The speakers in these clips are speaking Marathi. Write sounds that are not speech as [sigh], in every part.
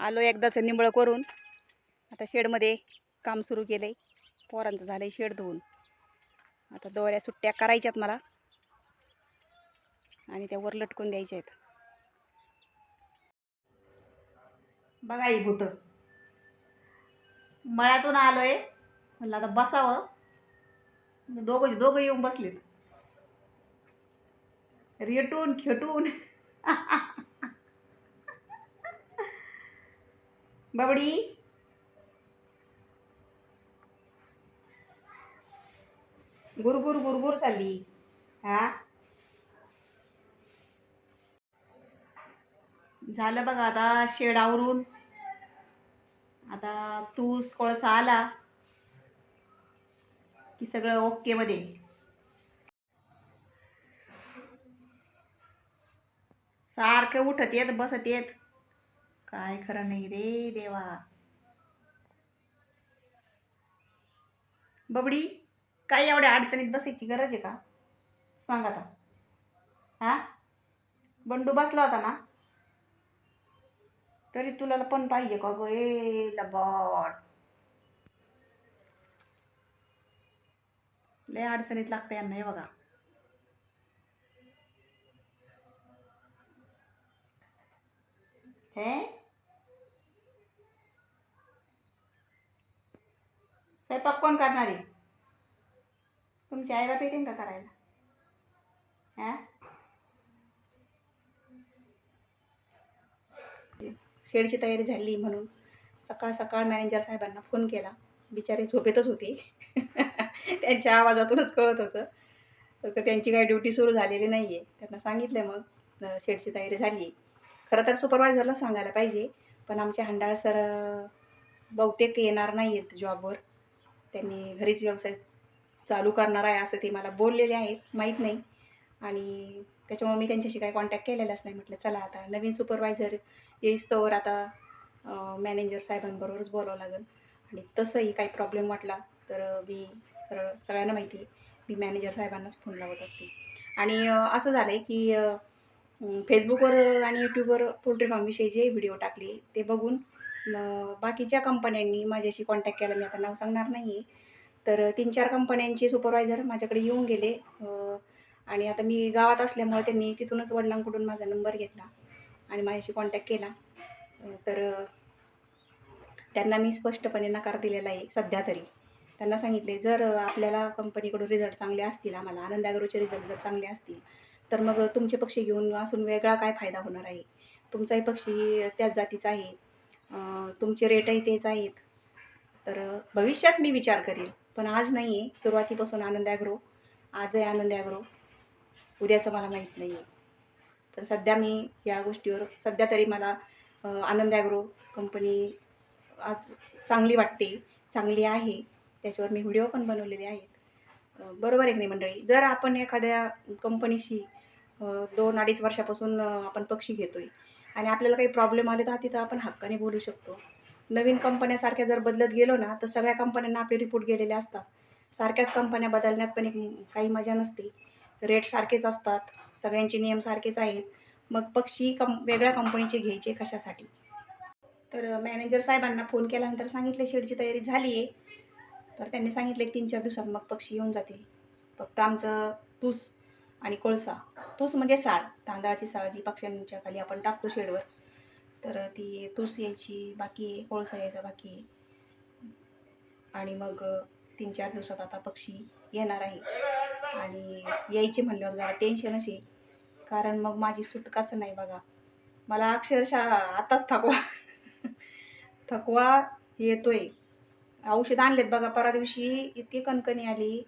आलो एकदाचं निंबळ करून. आता शेडमध्ये काम सुरू केलं. आहे पोरांचं झालं आहे शेड धुवून. आता दोऱ्या सुट्ट्या करायच्यात मला. आणि त्या वर लटकून द्यायच्या आहेत बघा ही भूत मळ्यातून आलोय. म्हणलं आता बसावं. दोघं दोघं येऊन बसलेत. रेटून खेटून. [laughs] बबडी. गुरगुर गुरगुर चालली. हा. झालं बघा आता शेड आवरून. आता तूस कोळसा आला की सगळं ओके मध्ये. सारखं उठत येत बसत येत. काय खरं नाही रे देवा. बबडी काय एवढ्या अडचणीत बसायची गरज आहे का? सांग आता. हा? बंडू बसला होता ना? तरी तुला पण पाहिजे का ग? ए लबॉट लय अडचणीत लागतं यांना हे बघा. हे? स्वयंपाक कोण करणार आहे? तुमची आई बाप येते का करायला? हां? शेडची तयारी झाली म्हणून सकाळ सकाळ मॅनेजर साहेबांना फोन केला. बिचारे झोपेतच होते. [laughs] त्यांच्या आवाजातूनच कळत होतं. तर त्यांची काही ड्युटी सुरू झालेली नाही आहे त्यांना सांगितलं मग शेडची तयारी झाली आहे खरं तर सुपरवायझरला सांगायला पाहिजे पण आमचे हंडाळ सर बहुतेक येणार नाही आहेत जॉबवर त्यांनी घरीच व्यवसाय चालू करणार आहे असं ते मला बोललेले आहेत माहीत नाही. आणि त्याच्यामुळे मी त्यांच्याशी काही कॉन्टॅक्ट केलेलाच नाही. म्हटलं चला आता नवीन सुपरवायझर येईस्तोवर आता मॅनेजर साहेबांबरोबरच बोलावं लागेल. आणि तसंही काही प्रॉब्लेम वाटला तर मी सरळ सगळ्यांना माहिती आहे मी मॅनेजर साहेबांनाच फोन लावत असते. आणि असं झालं आहे की फेसबुकवर आणि यूट्यूबवर पोल्ट्री फार्मविषयी जे व्हिडिओ टाकले ते बघून अं, बाकीच्या कंपन्यांनी माझ्याशी कॉन्टॅक्ट केला. मी आता नाव सांगणार नाही आहे तर तीन चार कंपन्यांचे सुपरवायझर माझ्याकडे येऊन गेले. आणि आता मी गावात असल्यामुळे त्यांनी तिथूनच वडिलांकडून माझा नंबर घेतला आणि माझ्याशी कॉन्टॅक्ट केला. तर त्यांना मी स्पष्टपणे नकार दिलेला आहे सध्या तरी. त्यांना सांगितले जर आपल्याला कंपनीकडून रिझल्ट चांगले असतील आम्हाला आनंदागरूचे रिझल्ट जर चांगले असतील तर मग तुमचे पक्षी घेऊन असून वेगळा काय फायदा होणार आहे? तुमचाही पक्षी त्याच जातीचा आहे. तुमचे रेटही तेच आहेत. तर भविष्यात मी विचार करेल. पण आज नाही आहे सुरुवातीपासून आनंद ॲग्रो आजही आनंद ॲग्रो उद्याचं मला माहीत नाही आहे तर सध्या मी या गोष्टीवर सध्या तरी मला आनंद ॲग्रो कंपनी आज चांगली वाटते चांगली आहे. त्याच्यावर मी व्हिडिओ पण बनवलेले आहेत. बरोबर आहे की नाही मंडळी? जर आपण एखाद्या कंपनीशी दोन अडीच वर्षापासून आपण पक्षी घेतो आहे आणि आपल्याला काही प्रॉब्लेम आले तर तिथं आपण हक्काने बोलू शकतो. नवीन कंपन्यासारख्या जर बदलत गेलो ना तर सगळ्या कंपन्यांना आपले रिपोर्ट गेलेले असतात. सारख्याच कंपन्या बदलण्यात पण एक काही मजा नसते. रेट सारखेच असतात. सगळ्यांचे नियम सारखेच आहेत. मग पक्षी कं वेगळ्या कंपनीचे घ्यायचे कशासाठी? तर मॅनेजर साहेबांना फोन केल्यानंतर सांगितले शेडची तयारी झाली आहे तर त्यांनी सांगितले तीन चार दिवसात मग पक्षी येऊन जातील. फक्त आमचं तूस आणि कोळसा. तूस म्हणजे साळ. तांदळाची साळ जी पक्ष्यांच्या खाली आपण टाकतो शेडवर. तर ती तूस यायची बाकी आहे. कोळसा यायचा बाकी आहे. आणि मग तीन चार दिवसात आता पक्षी येणार आहे. आणि यायचे म्हणल्यावर जरा टेन्शनच आहे. कारण मग माझी सुटकाच नाही बघा. मला अक्षरशः आताच थकवा. थकवा येतोय. औषध आणलेत बघा. परा दिवशी इतकी कणकणी आली.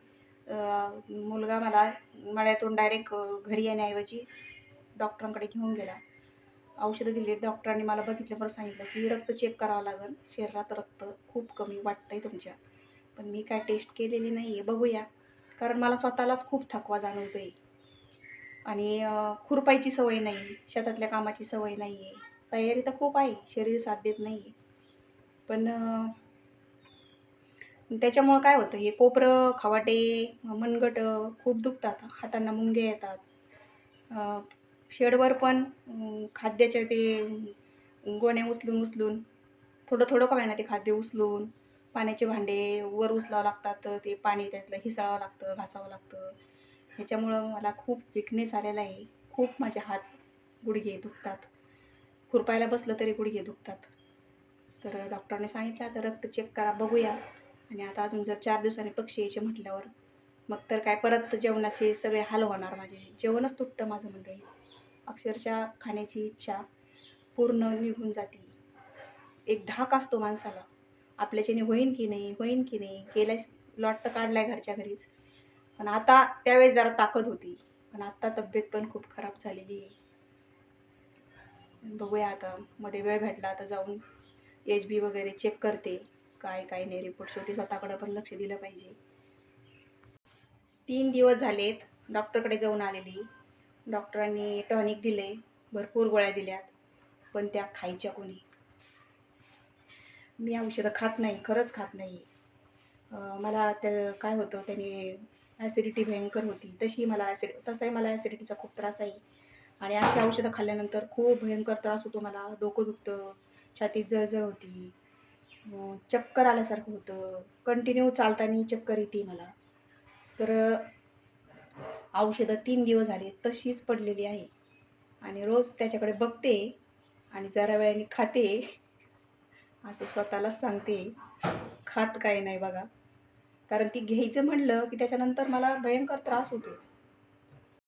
मुलगा मला मळ्यातून डायरेक्ट घरी येण्याऐवजी डॉक्टरांकडे घेऊन गेला. औषधं दिली. डॉक्टरांनी मला बघितलं बरं सांगितलं की रक्त चेक करावं लागेल. शरीरात रक्त खूप कमी वाटतंय तुमच्या. पण मी काय टेस्ट केलेली नाही आहे बघूया. कारण मला स्वतःलाच खूप थकवा जाणवतो आहे आणि खुरपायची सवय नाही. शेतातल्या कामाची सवय नाही आहे तयारी तर खूप आहे. शरीर साथ देत नाही आहे पण त्याच्यामुळं काय होतं हे कोपरं खवाटे मनगट खूप दुखतात हातांना मुंगे येतात. शेडवर पण खाद्याच्या खाद्याचे ते गोणे उचलून उचलून थोडं थोडं का ना ते खाद्य उचलून पाण्याचे भांडे वर उचलावं लागतात ते पाणी त्यातलं हिसाळावं लागतं घासावं लागतं. ह्याच्यामुळं मला खूप विकनेस आलेला आहे. खूप माझे हात गुडघे दुखतात. खुरपायला बसलं तरी गुडघे दुखतात. तर डॉक्टरने सांगितलं आता रक्त चेक करा बघूया. आणि आता अजून जर चार दिवसांनी पक्षी यायचे म्हटल्यावर मग तर काय परत जेवणाचे सगळे हाल होणार माझे. जेवणच तुटतं माझं मंडळी. अक्षरशः खाण्याची इच्छा पूर्ण निघून जाते. एक धाक असतो माणसाला. आपल्याच्याने होईन की नाही होईन की नाही गेल्या लॉट तर काढलाय घरच्या घरीच. पण आता त्यावेळेस जरा ताकद होती. पण आत्ता तब्येत पण खूप खराब झालेली आहे. बघूया आता मध्ये वेळ भेटला आता जाऊन एच बी वगैरे चेक करते. काय काय नाही. रिपोर्ट शेवटी स्वतःकडे पण लक्ष दिलं पाहिजे. तीन दिवस झालेत डॉक्टरकडे जाऊन आलेली. डॉक्टरांनी टॉनिक दिले भरपूर गोळ्या दिल्यात पण त्या खायच्या कोणी? मी औषधं खात नाही खरंच खात नाही. मला त्या काय होतं त्याने ॲसिडिटी भयंकर होती. तशी मला ॲसिड तसाही मला ॲसिडिटीचा खूप त्रास आहे. आणि अशी औषधं खाल्ल्यानंतर खूप भयंकर त्रास होतो मला. डोकं दुखतं छातीत जळजळ होती. चक्कर आल्यासारखं होतं. कंटिन्यू चालताना चक्कर येते मला. तर औषधं तीन दिवस झाले तशीच पडलेली आहे. आणि रोज त्याच्याकडे बघते आणि जरा वेळाने खाते. असं स्वतःलाच सांगते. खात काय नाही बघा. कारण ती घ्यायचं म्हणलं की त्याच्यानंतर मला भयंकर त्रास होतो.